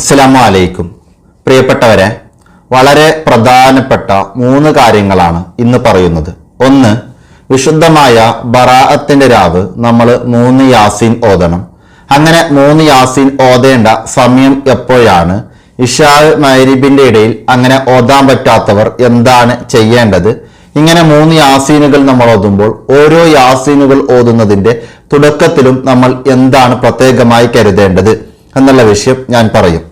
അസ്സലാമു അലൈക്കും പ്രിയപ്പെട്ടവരെ വളരെ പ്രധാനപ്പെട്ട മൂന്ന് കാര്യങ്ങളാണ് ഇന്ന് പറയുന്നത്. ഒന്ന് വിശുദ്ധമായ ബറാഅത്തിന്റെ രാവ് നമ്മൾ മൂന്ന് യാസീൻ ഓതണം. അങ്ങനെ മൂന്ന് യാസീൻ ഓതേണ്ട സമയം എപ്പോഴാണ്? ഇഷാ മൈരിബിന്റെ ഇടയിൽ അങ്ങനെ ഓതാൻ പറ്റാത്തവർ എന്താണ് ചെയ്യേണ്ടത്? ഇങ്ങനെ മൂന്ന് യാസീനുകൾ നമ്മൾ ഓതുമ്പോൾ ഓരോ യാസീനുകൾ ഓതുന്നതിന്റെ തുടക്കത്തിലും നമ്മൾ എന്താണ് പ്രത്യേകമായി കരുതേണ്ടത്? എന്നുള്ള വിഷയം ഞാൻ പറയും.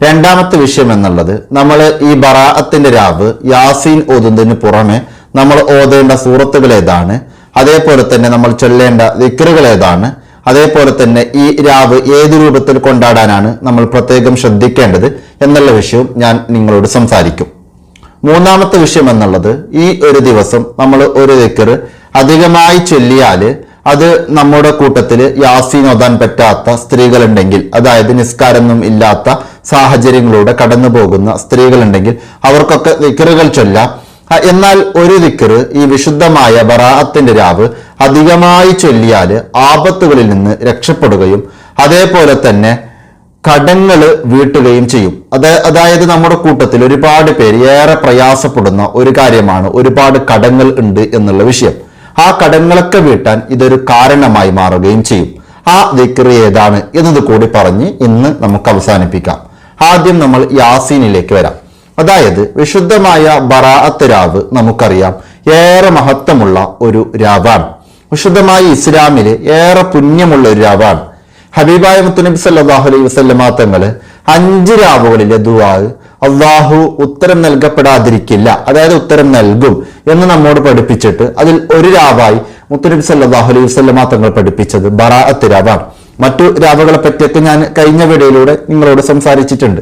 രണ്ടാമത്തെ വിഷയം എന്നുള്ളത് നമ്മൾ ഈ ബറാഅത്തിന്റെ രാവ് യാസീൻ ഓതുന്നതിന് പുറമെ നമ്മൾ ഓതേണ്ട സൂറത്തുകൾ ഏതാണ്? അതേപോലെ തന്നെ നമ്മൾ ചൊല്ലേണ്ട ദിക്റുകൾ ഏതാണ്? അതേപോലെ തന്നെ ഈ രാവ് ഏത് രൂപത്തിൽ കൊണ്ടാടാനാണ് നമ്മൾ പ്രത്യേകം ശ്രദ്ധിക്കേണ്ടത് എന്നുള്ള വിഷയവും ഞാൻ നിങ്ങളോട് സംസാരിക്കും. മൂന്നാമത്തെ വിഷയം എന്നുള്ളത് ഈ ഒരു ദിവസം നമ്മൾ ഒരു ദിക്കറ് അധികമായി ചൊല്ലിയാൽ അത് നമ്മുടെ കൂട്ടത്തിൽ യാസീൻ ഓതാൻ പറ്റാത്ത സ്ത്രീകളുണ്ടെങ്കിൽ അതായത് നിസ്കാരമൊന്നും ഇല്ലാത്ത സാഹചര്യങ്ങളിലൂടെ കടന്നു പോകുന്ന സ്ത്രീകളുണ്ടെങ്കിൽ അവർക്കൊക്കെ ദിക്കറുകൾ ചൊല്ലാം. എന്നാൽ ഒരു ദിക്കറ് ഈ വിശുദ്ധമായ ബറാഅത്തിന്റെ രാവ് അധികമായി ചൊല്ലിയാൽ ആപത്തുകളിൽ നിന്ന് രക്ഷപ്പെടുകയും അതേപോലെ തന്നെ കടങ്ങൾ വീട്ടുകയും ചെയ്യും. അത് അതായത് നമ്മുടെ കൂട്ടത്തിൽ ഒരുപാട് പേര് ഏറെ പ്രയാസപ്പെടുന്ന ഒരു കാര്യമാണ് ഒരുപാട് കടങ്ങൾ ഉണ്ട് എന്നുള്ള വിഷയം. ആ കടങ്ങളൊക്കെ വീട്ടാൻ ഇതൊരു കാരണമായി മാറുകയും ചെയ്യും. ആ ദിക്രി ഏതാണ് എന്നത് കൂടി പറഞ്ഞ് ഇന്ന് നമുക്ക് അവസാനിപ്പിക്കാം. ആദ്യം നമ്മൾ യാസീനിലേക്ക് വരാം. അതായത് വിശുദ്ധമായ ബറാഅത്ത് രാവ് നമുക്കറിയാം ഏറെ മഹത്വമുള്ള ഒരു രാവാണ്. വിശുദ്ധമായ ഇസ്ലാമിൽ ഏറെ പുണ്യമുള്ള ഒരു രാവാണ്. ഹബീബായ മുത്തുനബി സല്ലല്ലാഹു അലൈഹി വസല്ലമ തങ്ങളെ അഞ്ച് രാവുകളിലെ ദുആ അള്ളാഹു ഉത്തരം നൽകപ്പെടാതിരിക്കില്ല. അതായത് ഉത്തരം നൽകും എന്ന് നമ്മോട് പഠിപ്പിച്ചിട്ട് അതിൽ ഒരു രാവായി മുത്തുനബി സല്ലാഹു അലൈഹി വസല്ലമ തങ്ങൾ പഠിപ്പിച്ചത് ബറാഅത്ത് രാവാണ്. മറ്റു രാവുകളെ പറ്റിയൊക്കെ ഞാൻ കഴിഞ്ഞ വീഡിയോയിലൂടെ നിങ്ങളോട് സംസാരിച്ചിട്ടുണ്ട്.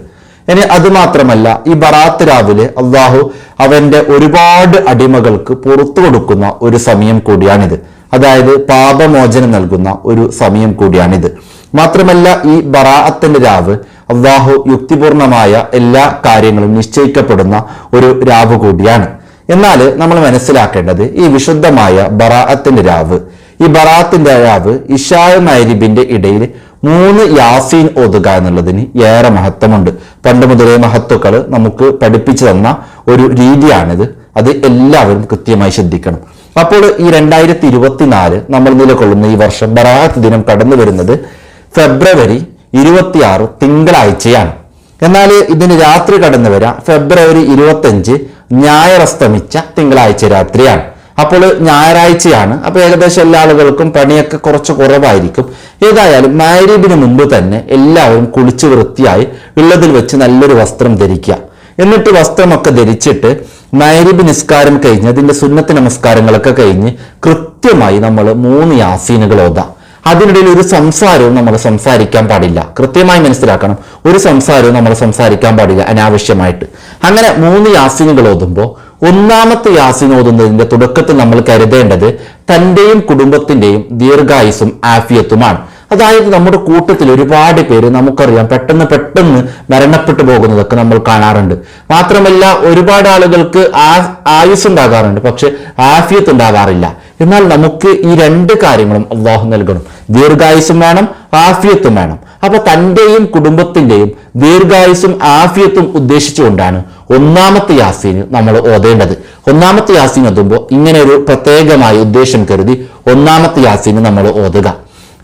ഇനി അത് മാത്രമല്ല ഈ ബറാത്ത് രാവിലെ അള്ളാഹു അവന്റെ ഒരുപാട് അടിമകൾക്ക് പുറത്തു കൊടുക്കുന്ന ഒരു സമയം കൂടിയാണിത്. അതായത് പാപമോചനം നൽകുന്ന ഒരു സമയം കൂടിയാണിത്. മാത്രമല്ല ഈ ബറാഅത്തിന്റെ രാവ് അള്ളാഹു യുക്തിപൂർണമായ എല്ലാ കാര്യങ്ങളും നിശ്ചയിക്കപ്പെടുന്ന ഒരു രാവ് കൂടിയാണ്. എന്നാൽ നമ്മൾ മനസ്സിലാക്കേണ്ടത് ഈ വിശുദ്ധമായ ബറാഅത്തിന്റെ രാവ് ഈ ബറാഅത്തിന്റെ രാവ് ഇഷായ മൈരിബിന്റെ ഇടയിൽ മൂന്ന് യാസീൻ ഓതുക എന്നുള്ളതിന് ഏറെ മഹത്വമുണ്ട്. പണ്ട് മുതലേ മഹത്വക്കൾ നമുക്ക് പഠിപ്പിച്ചു തന്ന ഒരു രീതിയാണിത്. അത് എല്ലാവരും കൃത്യമായി ശ്രദ്ധിക്കണം. അപ്പോൾ ഈ രണ്ടായിരത്തി ഇരുപത്തിനാല് നമ്മൾ നിലകൊള്ളുന്ന ഈ വർഷം ബറാത്ത് ദിനം കടന്നു വരുന്നത് ഫെബ്രുവരി ഇരുപത്തിയാറ് തിങ്കളാഴ്ചയാണ്. എന്നാൽ ഇതിന് രാത്രി കടന്നു വരാം ഫെബ്രുവരി ഇരുപത്തഞ്ച് ഞായറസ്തമിച്ച തിങ്കളാഴ്ച രാത്രിയാണ്. അപ്പോൾ ഞായറാഴ്ചയാണ്. അപ്പോൾ ഏകദേശം എല്ലാ ആളുകൾക്കും പണിയൊക്കെ കുറച്ച് കുറവായിരിക്കും. ഏതായാലും മാരീബിന് മുമ്പ് തന്നെ എല്ലാവരും കുളിച്ച് വൃത്തിയായി ഉള്ളതിൽ വെച്ച് നല്ലൊരു വസ്ത്രം ധരിക്കുക. എന്നിട്ട് വസ്ത്രമൊക്കെ ധരിച്ചിട്ട് മൈരിബ് നിസ്കാരം കഴിഞ്ഞ് അതിന്റെ സുന്നത്ത് നമസ്കാരങ്ങളൊക്കെ കഴിഞ്ഞ് കൃത്യമായി നമ്മൾ മൂന്ന് യാസീനുകൾ ഓതാം. അതിനിടയിൽ ഒരു സംസാരവും നമ്മൾ സംസാരിക്കാൻ പാടില്ല. കൃത്യമായി മനസ്സിലാക്കണം. ഒരു സംസാരവും നമ്മൾ സംസാരിക്കാൻ പാടില്ല അനാവശ്യമായിട്ട്. അങ്ങനെ മൂന്ന് യാസിനുകൾ ഓതുമ്പോൾ ഒന്നാമത്തെ യാസിൻ ഓതുന്നതിന്റെ തുടക്കത്തിൽ നമ്മൾ കരുതേണ്ടത് തന്റെയും കുടുംബത്തിന്റെയും ദീർഘായുസും ആഫിയത്തുമാണ്. അതായത് നമ്മുടെ കൂട്ടത്തിൽ ഒരുപാട് പേര് നമുക്കറിയാം പെട്ടെന്ന് പെട്ടെന്ന് മരണപ്പെട്ടു പോകുന്നതൊക്കെ നമ്മൾ കാണാറുണ്ട്. മാത്രമല്ല ഒരുപാട് ആളുകൾക്ക് ആ ആയുസ് ഉണ്ടാകാറുണ്ട് പക്ഷെ ആഫിയത്ത് ഉണ്ടാകാറില്ല. എന്നാൽ നമുക്ക് ഈ രണ്ട് കാര്യങ്ങളും അള്ളാഹു നൽകണം. ദീർഘായുസും വേണം ആഫിയത്തും വേണം. അപ്പൊ തന്റെയും കുടുംബത്തിന്റെയും ദീർഘായുസും ആഫിയത്തും ഉദ്ദേശിച്ചുകൊണ്ടാണ് ഒന്നാമത്തെ യാസീന് നമ്മൾ ഓതേണ്ടത്. ഒന്നാമത്തെ യാസീൻ ഓതുമ്പോൾ ഇങ്ങനെ ഒരു പ്രത്യേകമായ ഉദ്ദേശം കരുതി ഒന്നാമത്തെ യാസീന് നമ്മൾ ഓതുക.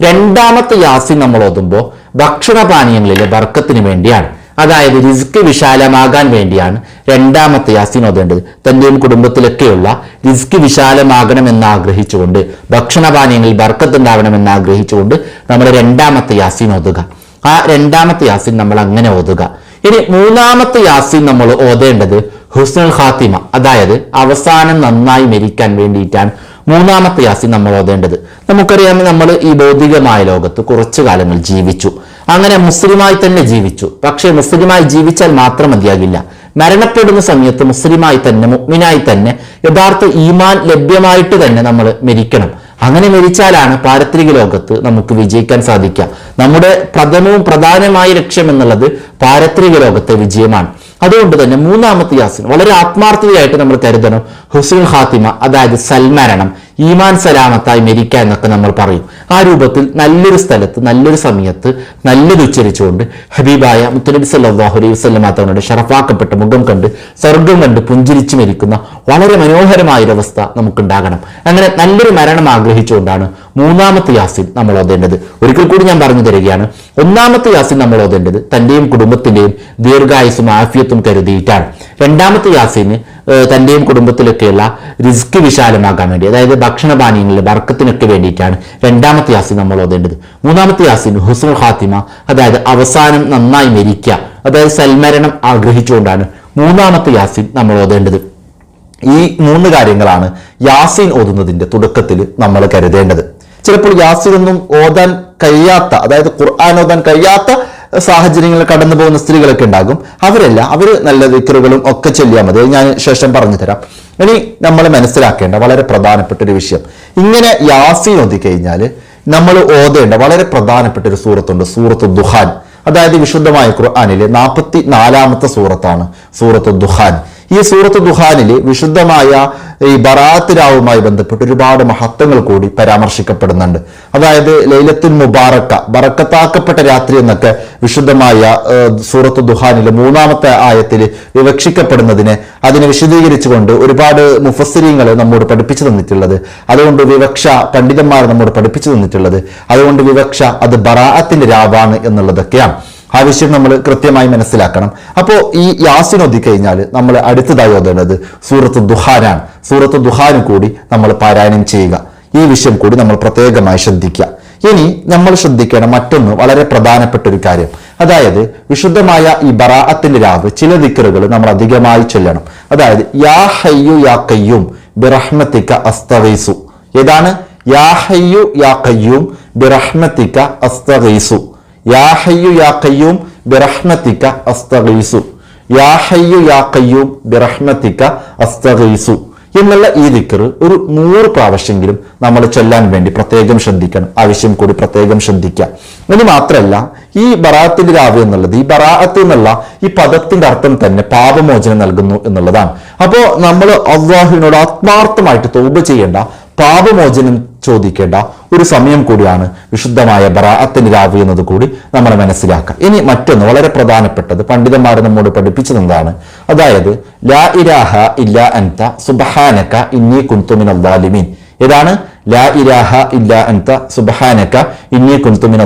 രണ്ടാമത്തെ യാസീൻ നമ്മൾ ഓതുമ്പോൾ ഭക്ഷണപാനീയങ്ങളിലെ വർക്കത്തിന് വേണ്ടിയാണ്. അതായത് റിസ്ക് വിശാലമാകാൻ വേണ്ടിയാണ് രണ്ടാമത്തെ യാസീൻ ഓതേണ്ടത്. തന്റെയും കുടുംബത്തിലൊക്കെയുള്ള റിസ്ക് വിശാലമാകണമെന്ന് ആഗ്രഹിച്ചുകൊണ്ട് ഭക്ഷണപാനീയങ്ങളിൽ ബർക്കത്ത് ഉണ്ടാവണമെന്ന് ആഗ്രഹിച്ചുകൊണ്ട് നമ്മൾ രണ്ടാമത്തെ യാസീൻ ഓതുക. ആ രണ്ടാമത്തെ യാസീൻ നമ്മൾ അങ്ങനെ ഓതുക. ഇനി മൂന്നാമത്തെ യാസീൻ നമ്മൾ ഓതേണ്ടത് ഹുസ്നുൽ ഖാത്തിമ അതായത് അവസാനം നന്നായി മരിക്കാൻ വേണ്ടിയിട്ടാണ് മൂന്നാമത്തെ യാസീൻ നമ്മൾ ഓതേണ്ടത്. നമുക്കറിയാം നമ്മൾ ഈ ഭൗതികമായ ലോകത്ത് കുറച്ചു കാലങ്ങൾ ജീവിച്ചു. അങ്ങനെ മുസ്ലിമായി തന്നെ ജീവിച്ചു. പക്ഷേ മുസ്ലിമായി ജീവിച്ചാൽ മാത്രം മതിയാകില്ല. മരണപ്പെടുന്ന സമയത്ത് മുസ്ലിമായി തന്നെ മുഗ്മിനായി തന്നെ യഥാർത്ഥ ഈമാൻ ലഭ്യമായിട്ട് തന്നെ നമ്മൾ മരിക്കണം. അങ്ങനെ മരിച്ചാലാണ് പാരത്രിക ലോകത്ത് നമുക്ക് വിജയിക്കാൻ സാധിക്കുക. നമ്മുടെ പ്രഥമവും പ്രധാനമായ ലക്ഷ്യം എന്നുള്ളത് പാരത്രിക ലോകത്തെ വിജയമാണ്. അതുകൊണ്ട് തന്നെ മൂന്നാമത്തെ യാസിൻ വളരെ ആത്മാർത്ഥതയായിട്ട് നമ്മൾ കരുതണം. ഹുസൈൻ ഹാത്തിമ അതായത് സൽമരണം. ഈമാൻ സലാമത്തായി മരിക്കുക എന്നൊക്കെ നമ്മൾ പറയും. ആ രൂപത്തിൽ നല്ലൊരു സ്ഥലത്ത് നല്ലൊരു സമയത്ത് നല്ലത് ഉച്ചരിച്ചുകൊണ്ട് ഹബീബായ മുത്തനബി സല്ലാഹു അലൈഹി വസ്ലം തങ്ങളുടെ ഷറഫാക്കപ്പെട്ട മുഖം കണ്ട് സ്വർഗം കണ്ട് പുഞ്ചിരിച്ചു മരിക്കുന്ന വളരെ മനോഹരമായൊരവസ്ഥ നമുക്കുണ്ടാകണം. അങ്ങനെ നല്ലൊരു മരണം ആഗ്രഹിച്ചുകൊണ്ടാണ് മൂന്നാമത്തെ യാസിൻ നമ്മൾ ഓതേണ്ടത്. ഒരിക്കൽ കൂടി ഞാൻ പറഞ്ഞു തരികയാണ്. ഒന്നാമത്തെ യാസിൻ നമ്മൾ ഓതേണ്ടത് തന്റെയും കുടുംബത്തിന്റെയും ദീർഘായുസും ആഫിയത്തും കരുതിയിട്ടാണ്. രണ്ടാമത്തെ യാസിന് ഏഹ് തന്റെയും കുടുംബത്തിലൊക്കെയുള്ള റിസ്ക് വിശാലമാകാൻ വേണ്ടി അതായത് ഭക്ഷണപാനീയങ്ങളിൽ വർക്കത്തിനൊക്കെ വേണ്ടിയിട്ടാണ് രണ്ടാമത്തെ യാസിൻ നമ്മൾ ഓതേണ്ടത്. മൂന്നാമത്തെ യാസിൻ ഹുസ്നുൽ ഹാത്തിമ അതായത് അവസാനം നന്നായി മരിക്കുക അതായത് സൽമരണം ആഗ്രഹിച്ചുകൊണ്ടാണ് മൂന്നാമത്തെ യാസിൻ നമ്മൾ ഓതേണ്ടത്. ഈ മൂന്ന് കാര്യങ്ങളാണ് യാസിൻ ഓതുന്നതിന്റെ തുടക്കത്തിൽ നമ്മൾ കരുതേണ്ടത്. ചിലപ്പോൾ യാസിൻ ഒന്നും ഓതാൻ കഴിയാത്ത അതായത് ഖുർആൻ ഓതാൻ കഴിയാത്ത സാഹചര്യങ്ങളിൽ കടന്നു പോകുന്ന സ്ത്രീകളൊക്കെ ഉണ്ടാകും. അവരല്ല അവർ നല്ല വിക്രുകളും ഒക്കെ ചൊല്ലിയാൽ മതി. ഞാൻ ശേഷം പറഞ്ഞു തരാം. ഇനി നമ്മൾ മനസ്സിലാക്കേണ്ട വളരെ പ്രധാനപ്പെട്ട ഒരു വിഷയം. ഇങ്ങനെ യാസീൻ ഓതി കഴിഞ്ഞാൽ നമ്മൾ ഓതേണ്ട വളരെ പ്രധാനപ്പെട്ട ഒരു സൂറത്തുണ്ട് സൂറത്ത് ദുഹാൻ. അതായത് വിശുദ്ധമായ ഖുർആാനിലെ നാൽപ്പത്തി നാലാമത്തെ സൂറത്താണ് സൂറത്ത് ദുഹാൻ. ഈ സൂറത്ത് ദുഹാനിൽ വിശുദ്ധമായ ഈ ബറാത്ത് രാവുമായി ബന്ധപ്പെട്ട് ഒരുപാട് മഹത്വങ്ങൾ കൂടി പരാമർശിക്കപ്പെടുന്നുണ്ട്. അതായത് ലൈലത്തുൽ മുബാറക്ക ബറക്കത്താക്കപ്പെട്ട രാത്രി എന്നൊക്കെ വിശുദ്ധമായ സൂറത്ത് ദുഹാനിലെ മൂന്നാമത്തെ ആയത്തിൽ വിവക്ഷിക്കപ്പെടുന്നതിനെ അതിനെ വിശദീകരിച്ചുകൊണ്ട് ഒരുപാട് മുഫസ്സിരിങ്ങൾ നമ്മോട് പഠിപ്പിച്ചു തന്നിട്ടുള്ളത്. അതുകൊണ്ട് വിവക്ഷ പണ്ഡിതന്മാർ നമ്മോട് പഠിപ്പിച്ചു തന്നിട്ടുള്ളത്. അതുകൊണ്ട് വിവക്ഷ അത് ബറാഅത്തിന്റെ രാവാണ് എന്നുള്ളതൊക്കെയാണ്. ആ വിഷയം നമ്മൾ കൃത്യമായി മനസ്സിലാക്കണം. അപ്പോൾ ഈ യാസിൻ ഒതുക്കഴിഞ്ഞാൽ നമ്മൾ അടുത്തതായി ഓതേണ്ടത് സൂറത്ത് ദുഹാനാണ്. സൂറത്ത് ദുഹാനും കൂടി നമ്മൾ പാരായണം ചെയ്യുക. ഈ വിഷയം കൂടി നമ്മൾ പ്രത്യേകമായി ശ്രദ്ധിക്കുക. ഇനി നമ്മൾ ശ്രദ്ധിക്കേണ്ട മറ്റൊന്ന് വളരെ പ്രധാനപ്പെട്ട ഒരു കാര്യം. അതായത് വിശുദ്ധമായ ഈ ബറാഅത്തിന്റെ രാവ് ചില ദിക്കറുകൾ നമ്മൾ അധികമായി ചൊല്ലണം. അതായത് യാ ഹയ്യു യാ കയ്യും ബിറഹ്മത്തിക്ക അസ്തവൈസു ഏതാണ്? യാ ഹയ്യു യാ കയ്യും ബിറഹ്മത്തിക്ക അസ്തവൈസു യാ ഹയ്യു യാ അസ്തഗീസു യാ ഹയ്യു യാ അസ്തഗീസു എന്നുള്ള ഈ ദിക്കർ ഒരു നൂറ് പ്രാവശ്യമെങ്കിലും നമ്മൾ ചൊല്ലാൻ വേണ്ടി പ്രത്യേകം ശ്രദ്ധിക്കണം. ആവശ്യം കൂടി പ്രത്യേകം ശ്രദ്ധിക്കുക. ഇനി മാത്രമല്ല ഈ ബറാത്തിന്റെ രാവ് എന്നുള്ളത് ഈ ബറാഅത്ത് എന്നുള്ള ഈ പദത്തിന്റെ അർത്ഥം തന്നെ പാപമോചനം നൽകുന്നു എന്നുള്ളതാണ്. അപ്പോ നമ്മൾ അള്ളാഹുവിനോട് ആത്മാർത്ഥമായിട്ട് തോപ ചെയ്യേണ്ട പാപമോചനം ചോദിക്കേണ്ട ഒരു സമയം കൂടിയാണ് വിശുദ്ധമായ ബറാഅത്തിന് രാവ് എന്നത് കൂടി നമ്മൾ മനസ്സിലാക്കാം ഇനി മറ്റൊന്ന് വളരെ പ്രധാനപ്പെട്ടത് പണ്ഡിതന്മാർ നമ്മോട് പഠിപ്പിച്ചതെന്താണ് അതായത് ലാ ഇരാഹ ഇല്ല അൻത സുബഹാനക്ക ഇന്നി കുന്തുമിൻ അള്ളാലിമീൻ ഏതാണ്? ലാ ഇരാഹ ഇല്ല അൻത സുബഹാനക ഇന്നി കുന്തുമിൻ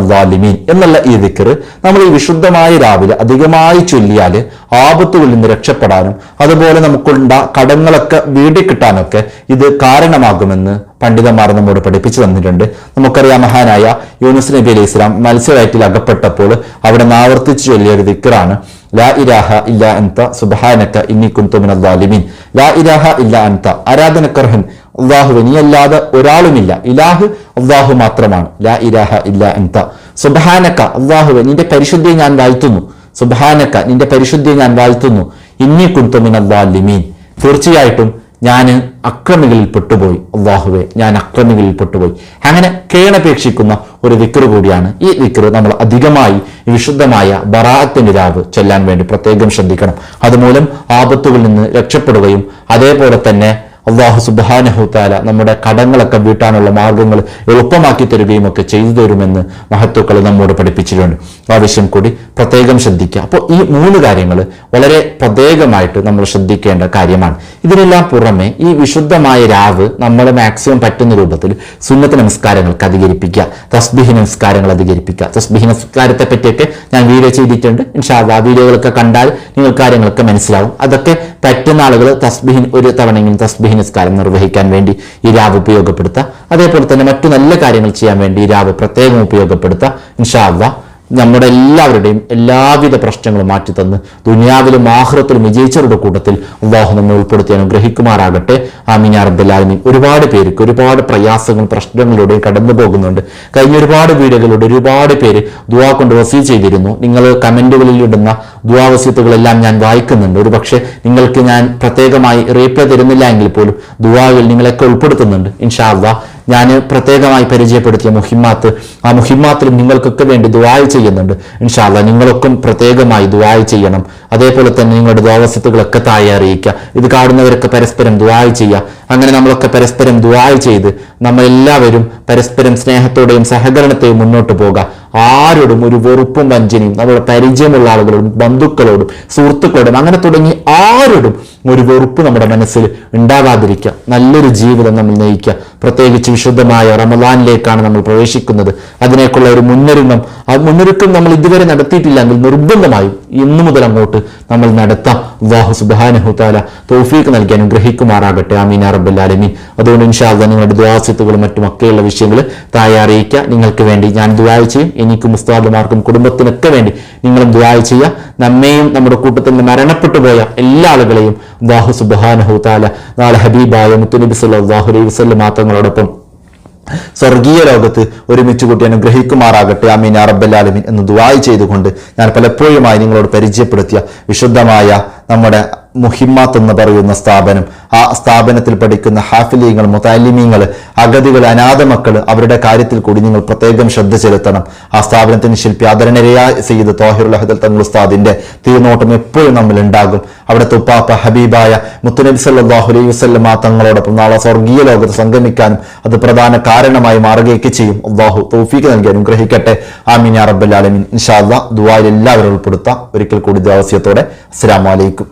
എന്നുള്ള ഈ ദിക്കർ നമ്മൾ ഈ വിശുദ്ധമായ രാവിലെ അധികമായി ചൊല്ലിയാൽ ആപത്തുകളിൽ നിന്ന് രക്ഷപ്പെടാനും അതുപോലെ നമുക്കുണ്ട കടങ്ങളൊക്കെ വീടി കിട്ടാനൊക്കെ ഇത് കാരണമാകുമെന്ന് പണ്ഡിതന്മാർ നമ്മോട് പഠിപ്പിച്ചു തന്നിട്ടുണ്ട്. നമുക്കറിയാം മഹാനായ യൂനുസ് നബി അലൈഹി ഇസ്ലാം മത്സ്യവയറ്റിൽ അകപ്പെട്ടപ്പോൾ അവിടെ നാവർത്തിച്ചു ചൊല്ലിയ ഒരു ദിക്കറാണ് ലാ ഇരാഹ ഇല്ല അൻത സുബഹാനക്ക ഇന്നി കുന്തുമിൻ ലാ ഇരാഹ ഇല്ല അൻത ആരാധനക്കർഹൻ അള്ളാഹു നീ അല്ലാതെ ഒരാളുമില്ല. ഇലാഹ് അള്ളാഹു മാത്രമാണ്. ലാ ഇലാഹ ഇല്ല എന്ത സുബഹാനക്ക അള്ളാഹുവെ നിന്റെ പരിശുദ്ധിയെ ഞാൻ വാഴ്ത്തുന്നു. സുബഹാനക്ക നിന്റെ പരിശുദ്ധിയെ ഞാൻ വാഴ്ത്തുന്നു. ഇന്നി കുന്തുമിൻ അള്ളാലിമീൻ തീർച്ചയായിട്ടും ഞാൻ അക്രമികളിൽ പെട്ടുപോയി. അള്ളാഹുവെ ഞാൻ അക്രമികളിൽ പെട്ടുപോയി. അങ്ങനെ കേണപേക്ഷിക്കുന്ന ഒരു വിക്റ് കൂടിയാണ്. ഈ വിക്റ് നമ്മൾ അധികമായി വിശുദ്ധമായ ബറാഅത്തിന്റെ രാവ് ചെല്ലാൻ വേണ്ടി പ്രത്യേകം ശ്രദ്ധിക്കണം. അതുമൂലം ആപത്തുകളിൽ നിന്ന് രക്ഷപ്പെടുകയും അതേപോലെ തന്നെ അള്ളാഹു സുബാനഹുത്താല നമ്മുടെ കടങ്ങളൊക്കെ വീട്ടാനുള്ള മാർഗങ്ങൾ എളുപ്പമാക്കി തരികയും ഒക്കെ ചെയ്തു തരുമെന്ന് മഹത്വക്കൾ നമ്മോട് പഠിപ്പിച്ചിട്ടുണ്ട്. ആവശ്യം കൂടി പ്രത്യേകം ശ്രദ്ധിക്കുക. അപ്പോൾ ഈ മൂന്ന് കാര്യങ്ങൾ വളരെ പ്രത്യേകമായിട്ട് നമ്മൾ ശ്രദ്ധിക്കേണ്ട കാര്യമാണ്. ഇതിനെല്ലാം പുറമെ ഈ വിശുദ്ധമായ രാവ് നമ്മൾ മാക്സിമം പറ്റുന്ന രൂപത്തിൽ സുന്നത്ത് നമസ്കാരങ്ങൾക്ക് അധികരിപ്പിക്കുക തസ്ബിഹി നമസ്കാരങ്ങൾ അധികരിപ്പിക്കുക. തസ്ബിഹി നമസ്കാരത്തെ പറ്റിയൊക്കെ ഞാൻ വീഡിയോ ചെയ്തിട്ടുണ്ട്. ഇൻഷാ ആ വീഡിയോകളൊക്കെ കണ്ടാൽ നിങ്ങൾ കാര്യങ്ങളൊക്കെ മനസ്സിലാവും. അതൊക്കെ പറ്റുന്ന ആളുകൾ തസ്ബിഹിൻ ഒരു തവണയെങ്കിലും തസ്ബിഹി നിസ്കാരം നിർവഹിക്കാൻ വേണ്ടി ഈ രാവ് ഉപയോഗപ്പെടുത്തുക അതേപോലെ തന്നെ മറ്റു നല്ല കാര്യങ്ങൾ ചെയ്യാൻ വേണ്ടി ഈ രാവ് പ്രത്യേകം ഉപയോഗപ്പെടുത്തുക ഇൻഷാല്ല നമ്മുടെ എല്ലാവരുടെയും എല്ലാവിധ പ്രശ്നങ്ങളും മാറ്റിത്തന്ന് ദുനിയാവിലും ആഹ്റത്തിലും വിജയിച്ചവരുടെ കൂട്ടത്തിൽ അള്ളാഹു നമ്മെ ഉൾപ്പെടുത്തി അനുഗ്രഹിക്കുമാറാകട്ടെ. ആമീൻ അബ്ദുലാലിമി ഒരുപാട് പേർക്ക് ഒരുപാട് പ്രയാസങ്ങൾ പ്രശ്നങ്ങളിലൂടെയും കടന്നു പോകുന്നുണ്ട്. കഴിഞ്ഞ ഒരുപാട് വീഡിയോകളിലൂടെ ഒരുപാട് പേര് ദുവാ കൊണ്ട് വസീ ചെയ്തിരുന്നു. നിങ്ങൾ കമന്റുകളിൽ ഇടുന്ന ദുവാവസ്യത്തുകളെല്ലാം ഞാൻ വായിക്കുന്നുണ്ട്. ഒരു പക്ഷേ നിങ്ങൾക്ക് ഞാൻ പ്രത്യേകമായി റീപ്ലൈ തരുന്നില്ല എങ്കിൽ പോലും ദുവാകൾ നിങ്ങളെയൊക്കെ ഉൾപ്പെടുത്തുന്നുണ്ട്. ഇൻഷാ അള്ളാഹ് ഞാൻ പ്രത്യേകമായി പരിചയപ്പെടുത്തിയ മുഹിമാത്ത് ആ മുഹിമാത്തിലും നിങ്ങൾക്കൊക്കെ വേണ്ടി ദുആ ചെയ്യുന്നുണ്ട്. ഇൻഷാല്ല നിങ്ങളൊക്കെ പ്രത്യേകമായി ദുആ ചെയ്യണം. അതേപോലെ തന്നെ നിങ്ങളുടെ ദ്വാവസത്തുകളൊക്കെ താഴെ അറിയിക്കുക. ഇത് കാണുന്നവരൊക്കെ പരസ്പരം ദുആ ചെയ്യുക. അങ്ങനെ നമ്മളൊക്കെ പരസ്പരം ദുആ ചെയ്ത് നമ്മൾ എല്ലാവരും പരസ്പരം സ്നേഹത്തോടെയും സഹകരണത്തെയും മുന്നോട്ട് പോകുക ആരോടും ഒരു വെറുപ്പും വഞ്ചനയും നമ്മുടെ പരിചയമുള്ള ആളുകളോടും ബന്ധുക്കളോടും സുഹൃത്തുക്കളോടും അങ്ങനെ തുടങ്ങി ആരോടും ഒരു വെറുപ്പ് നമ്മുടെ മനസ്സിൽ ഉണ്ടാകാതിരിക്കുക നല്ലൊരു ജീവിതം നമ്മൾ നയിക്കുക. പ്രത്യേകിച്ച് വിശുദ്ധമായ റമദാനിലേക്കാണ് നമ്മൾ പ്രവേശിക്കുന്നത്. അതിനേക്കുള്ള ഒരു മുന്നൊരുക്കം ആ മുന്നൊരുക്കം നമ്മൾ ഇതുവരെ നടത്തിയിട്ടില്ലെങ്കിൽ നിർബന്ധമായും ഇന്നു മുതൽ അങ്ങോട്ട് നമ്മൾ നടത്താം. വാഹു സുബാനഹുത്താല തോഫീക്ക് നൽകി അനുഗ്രഹിക്കുമാറാകട്ടെ. ആമീൻ റബ്ബുല്ലാലമീൻ അതുകൊണ്ട് ഇൻഷാദ് നിങ്ങളുടെ ദ്വാസിത്തുകളും മറ്റും ഒക്കെയുള്ള വിഷയങ്ങൾ താഴെ അറിയിക്കുക. നിങ്ങൾക്ക് വേണ്ടി ഞാൻ ദ്വായ എനിക്കും ഉസ്താദുമാർക്കും കുടുംബത്തിനൊക്കെ വേണ്ടി നിങ്ങളും ദ്വായ ചെയ്യുക. നമ്മെയും നമ്മുടെ കൂട്ടത്തിൽ നിന്ന് മരണപ്പെട്ടു പോയ എല്ലാ ആളുകളെയും അള്ളാഹു സുബാനഹുത്താല നാളെ ഹബീബായ മുത്തുനബി സല്ലാഹു അലൈഹി മാത്രങ്ങളോടൊപ്പം സ്വർഗീയ ലോകത്ത് ഒരുമിച്ച് കൂട്ടി അനുഗ്രഹിക്കുമാറാകട്ടെ. അമീൻ അറബല്ലാലമീൻ എന്ന് ദുവായി ചെയ്തുകൊണ്ട് ഞാൻ പലപ്പോഴുമായി നിങ്ങളോട് പരിചയപ്പെടുത്തിയ വിശുദ്ധമായ നമ്മുടെ മുഹിമ്മാത്ത് എന്ന് പറയുന്ന സ്ഥാപനം. ആ സ്ഥാപനത്തിൽ പഠിക്കുന്ന ഹാഫിലീങ്ങൾ മുതാലിമീങ്ങൾ അഗതികൾ അനാഥ മക്കൾ അവരുടെ കാര്യത്തിൽ കൂടി നിങ്ങൾ പ്രത്യേകം ശ്രദ്ധ ചെലുത്തണം. ആ സ്ഥാപനത്തിന് ശില്പി ആദരണരയായ സെയ്ത് തോഹിറുൽ അഹദൽ തങ്ങൾ ഉസ്താദിന്റെ തീർനോട്ടം എപ്പോഴും നമ്മൾ ഉണ്ടാകും. അവിടുത്തെ ഉപ്പാപ്പ ഹബീബായ മുത്തുനബി സല്ലാഹു അലൈഹി വസ്ലം ആ തങ്ങളോടൊപ്പം നാളെ സ്വർഗീയ ലോകത്ത് സംഗമിക്കാനും അത് പ്രധാന കാരണമായി മാറുകയൊക്കെ ചെയ്യും. അള്ളാഹു തോഫീക്ക് നൽകി അനുഗ്രഹിക്കട്ടെ. ആമീൻ യാ റബ്ബൽ ആലമീൻ. ഇൻഷാ അല്ലാ ദുആയിൽ എല്ലാവരും ഉൾപ്പെടുത്താം. ഒരിക്കൽ കൂടി ദേവസ്യത്തോടെ അസ്സലാമു അലൈക്കും.